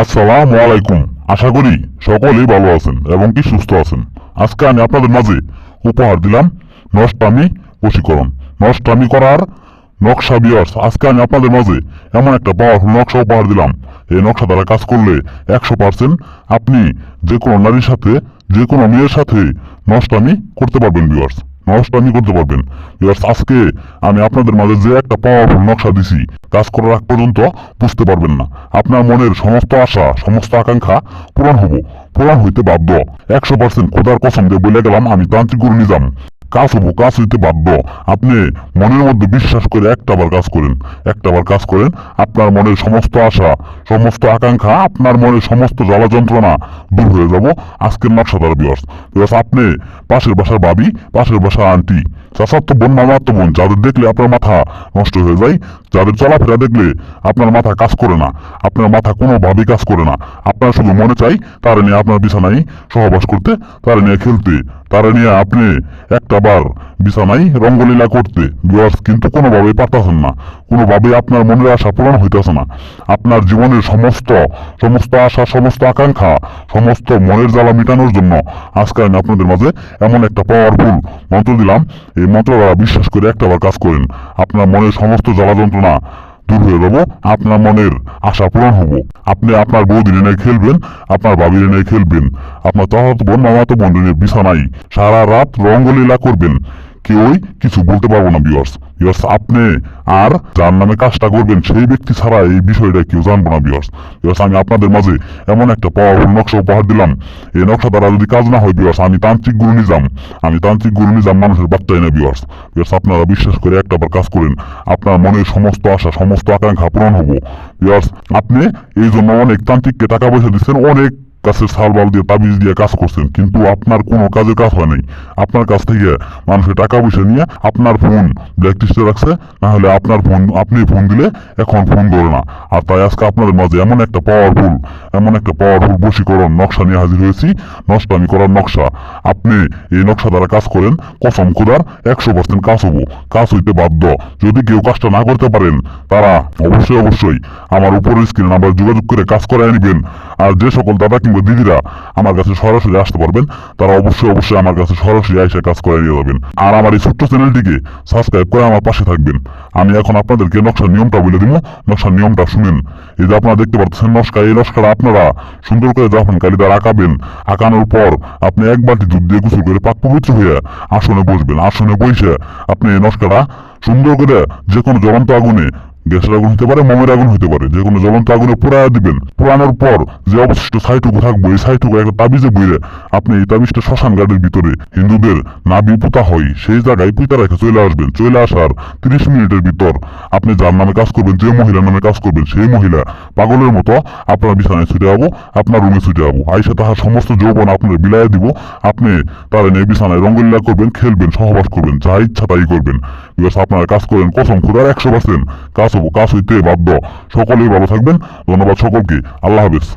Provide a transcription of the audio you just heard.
আসসালামু আলাইকুম। আশা করি সকলেই ভালো আছেন এবং কি সুস্থ আছেন। আজকে আমি আপনাদের মাঝে উপহার দিলাম নষ্টামি বশীকরণ। নষ্টামি করার নকশা বিয়ার্স। আজকে আমি আপনাদের মাঝে এমন একটা পাওয়ারফুল নকশা উপহার দিলাম। এই নকশা দ্বারা কাজ করলে একশো পার্সেন্ট আপনি যে কোনো নারীর সাথে, যে কোনো মেয়ের সাথে নষ্টামি করতে পারবেন বিয়ার্স নষ্টামি করতে পারবেন। আজকে আমি আপনাদের মাঝে যে একটা পাওয়ারফুল নকশা দিছি, কাজ করার আগ পর্যন্ত বুঝতে পারবেন না। আপনার মনের সমস্ত আশা, সমস্ত আকাঙ্ক্ষা পূরণ হব, পূরণ হইতে বাধ্য। একশো পার্সেন্ট খোদার কসম দিয়ে বলে গেলাম, আমি তান্ত্রিক গুরু নিজাম। কাজ হব কাজ হইতে বাধ্য আপনি মনের মধ্যে বিশ্বাস করে একটাবার কাজ করেন। একটাবার কাজ করেন, আপনার মনের সমস্ত আশা, সমস্ত আকাঙ্ক্ষা, আপনার মনের সমস্ত জ্বালা যন্ত্রণা দূর হয়ে যাব আজকের নকশা দ্বারা বিয়ার্স বিয়ার্স আপনি পাশের বাসার বাবি, পাশের বাসার আন্টি। চাচাত্ম বোন মামাত্ম বোন, যাদের দেখলে আপনার মাথা নষ্ট হয়ে যায়, যাদের চলাফেরা দেখলে আপনার মাথা কাজ করে না, আপনার মাথা কোনোভাবেই কাজ করে না। আপনার শুধু মনে চাই, তারা নিয়ে আপনার বিছানায় সহবাস করতে, তারা নিয়ে খেলতে, তারা নিয়ে আপনি একটা বার বিছানায় রঙ্গলীলা করতে। বিয়ার্স কিন্তু কোনোভাবেই পারতেছেন না। কোনোভাবেই আপনার মনের আশা পূরণ হইতেছে না। আপনার জীবনের সমস্ত সমস্ত আশা, সমস্ত আকাঙ্ক্ষা, সমস্ত মনের জ্বালা মেটানোর জন্য আজকে আমি আপনাদের মাঝে এমন একটা পাওয়ারফুল মন্ত্র দিলাম। এই মন্ত্র দ্বারা বিশ্বাস করে একটাবার কাজ করেন। আপনার মনের সমস্ত জ্বালা যন্ত্রণা দূর হয়ে যাব, আপনার মনের আশা পূরণ হব। আপনি আপনার বৌদিনে নিয়ে খেলবেন, আপনার বাবির নিয়ে খেলবেন, আপনার তহত বোন, মামাতো বোন নিয়ে বিছানাই সারা রাত রঙ্গলীলা করবেন। কেউই কিছু বলতে পারব না বিওয়ার্স বিয়ার্স আপনি আর যার নামে কাজটা করবেন, সেই ব্যক্তি ছাড়া এই বিষয়টা কেউ জানব না বিয়ার্স বিয়ার্স আমি আপনাদের মাঝে এমন একটা পাওয়ারফুল নকশা উপহার দিলাম। এই নকশা দ্বারা যদি কাজ না হয় বিয়ার্স আমি তান্ত্রিক গুরু নিজাম। আমি তান্ত্রিক গুরু নিজাম মানুষের বাচ্চাই না বিয়ার্স বিয়ার্স আপনারা বিশ্বাস করে একটা বার কাজ করেন। আপনার মনের সমস্ত আশা, সমস্ত আকাঙ্ক্ষা পূরণ হব। বিয়ার্স আপনি এই জন্য অনেক তান্ত্রিককে টাকা পয়সা দিচ্ছেন, অনেক গাছের সাল বাল দিয়ে তাবিজ দিয়ে কাজ করছেন, কিন্তু আপনার কোনো কাজের কাজ হয় নাই। আপনার কাছ থেকে মানুষের টাকা পয়সা নিয়ে আপনার ফোন ব্ল্যাকলিস্টে রাখছে না হলে আপনার ফোন, আপনি ফোন দিলে এখন ফোন ধরে না। আর তাই আজকে আপনাদের মাঝে এমন একটা পাওয়ারফুল এমন একটা পাওয়ারফুল বশীকরণ নকশা নিয়ে হাজির হয়েছি, নষ্টামি করার নকশা। আপনি এই নকশা দ্বারা কাজ করেন, কসম খোদার একশো পার্সেন্ট কাজ হব, কাজ হইতে বাধ্য। যদি কেউ কাজটা না করতে পারেন, তারা অবশ্যই অবশ্যই আমার উপরের স্ক্রিনে নাম্বার যোগাযোগ করে কাজ করায় নেবেন। আর যে সকল দাদা কিংবা দিদিরা, আমার কাছে সরাসরি আসতে পারবেন। তারা অবশ্যই অবশ্যই আমার কাছে সরাসরি এসে কাজ করে নিয়ে যাবেন। আর আমার এই ছোট্ট চ্যানেলটিকে সাবস্ক্রাইব করে আমার পাশে থাকবেন। আমি এখন আপনাদেরকে নকশার নিয়মটা বলে দিব। নকশার নিয়মটা শুনেন। এই যে আপনারা দেখতে পাচ্ছেন নস্কা এই নস্কাটা আপনারা সুন্দর করে জাফান কালিদার আঁকাবেন আঁকানোর পর আপনি এক বালতি দুধ দিয়ে গোসল করে পাক পবিত্র হয়ে আসনে বসবেন। আসনে বসে আপনি এই নস্কাটা সুন্দর করে যে কোনো জ্বলন্ত আগুনে গ্যাসের আগুন হতে পারে, মোমের আগুন হতে পারে। যে কোনো জ্বলন্ত আগুনে পোড়ায় দিবেন। পোড়ানোর পর যে অবশিষ্ট ছাইটুকু থাকবে, এই ছাইটুকু একটা তাবিজে বইরে আপনি এই তাবিজটা শ্মশান ঘাটের ভিতরে, হিন্দুদের নাবি পুতা হয়, সেই জায়গায় পিতা রেখে চলে আসবেন। চলে আসার তিরিশ মিনিটের ভিতর আপনি যার নামে কাজ করবেন, যে মহিলার নামে কাজ করবেন, সেই মহিলা পাগলের মতো আপনার বিছানায় ছুটে যাব, আপনার রুমে ছুটে যাব। আইসা তাহার সমস্ত যৌবন আপনার বিলায় দিব। আপনি তার নিয়ে বিছানায় রঙ্গলীলা করবেন, খেলবেন, সহবাস করবেন, যা ইচ্ছা তাই করবেন। বিকজ আপনারা কাজ করেন, কসম খুদার একশো পার্সেন্ট। কাজ হব, কাজ হইতে বাধ্য। সকলেই ভালো থাকবেন। ধন্যবাদ সকলকে। আল্লাহ হাফেজ।